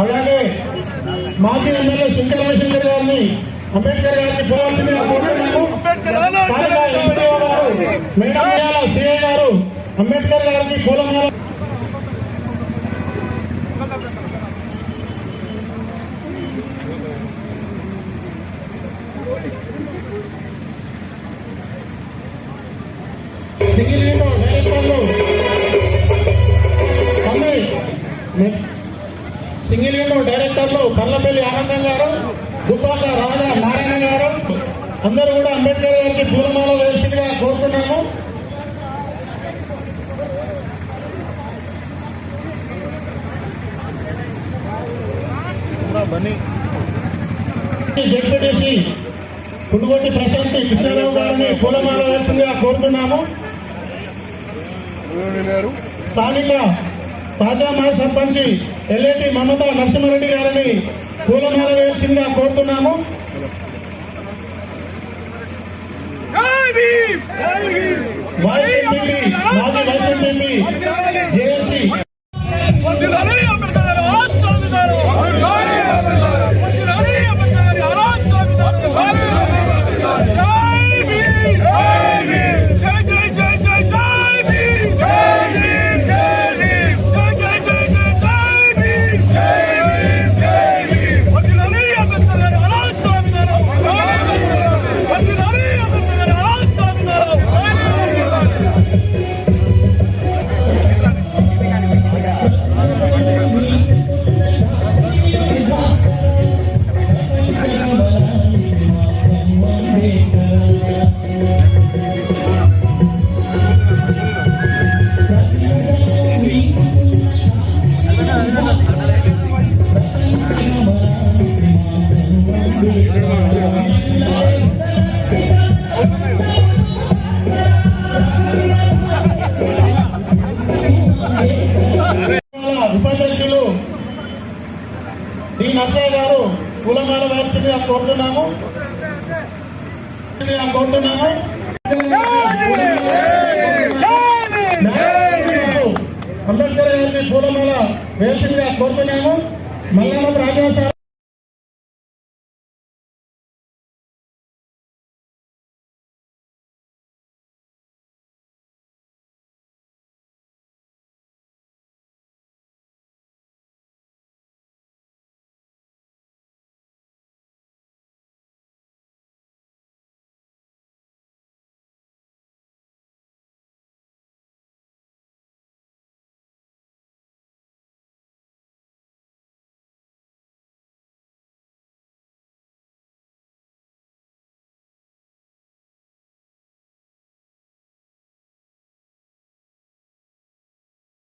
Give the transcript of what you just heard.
అలాగే మాజీ ఎమ్మెల్యే శంకర రవిశంకర్ గారిని అంబేద్కర్ గారిని పోవాల్సిందిగా కోరుతున్నాము స్థానిక ఎంపీడీఓ గారు మేడం గారు అంబేద్కర్ గారికి పూలమాల సింగిల్ విండో డైరెక్టర్లు తమ్మి సింగిల్ విండో డైరెక్టర్లు కల్లపల్లి ఆనందం గారు దుబ్బాక రాజా నారాయణ గారు అందరూ కూడా అంబేద్కర్ గారికి పూలమాల వేసిందిగా కోరుతున్నాము. జడ్పీటీసీ పులుగొట్టి ప్రశాంతి కృష్ణారావు గారిని పూలమాల వేసిందిగా కోరుతున్నాము. స్థానిక తాజా మా సర్పంచ్ ఎల్ఏటి మమతా నరసింహారెడ్డి గారిని పూలమాల వేసిందిగా కోరుతున్నాము. వైస్ ఉపాధ్యక్షులు డి నర్సయ్య గారు కులమాల వేసిందిగా కోరుతున్నాము. కోరుతున్నాము. అంబేద్కర్ గారిని పూలమాల వేసిందిగా కోరుతున్నాము. మల్లారం రాజా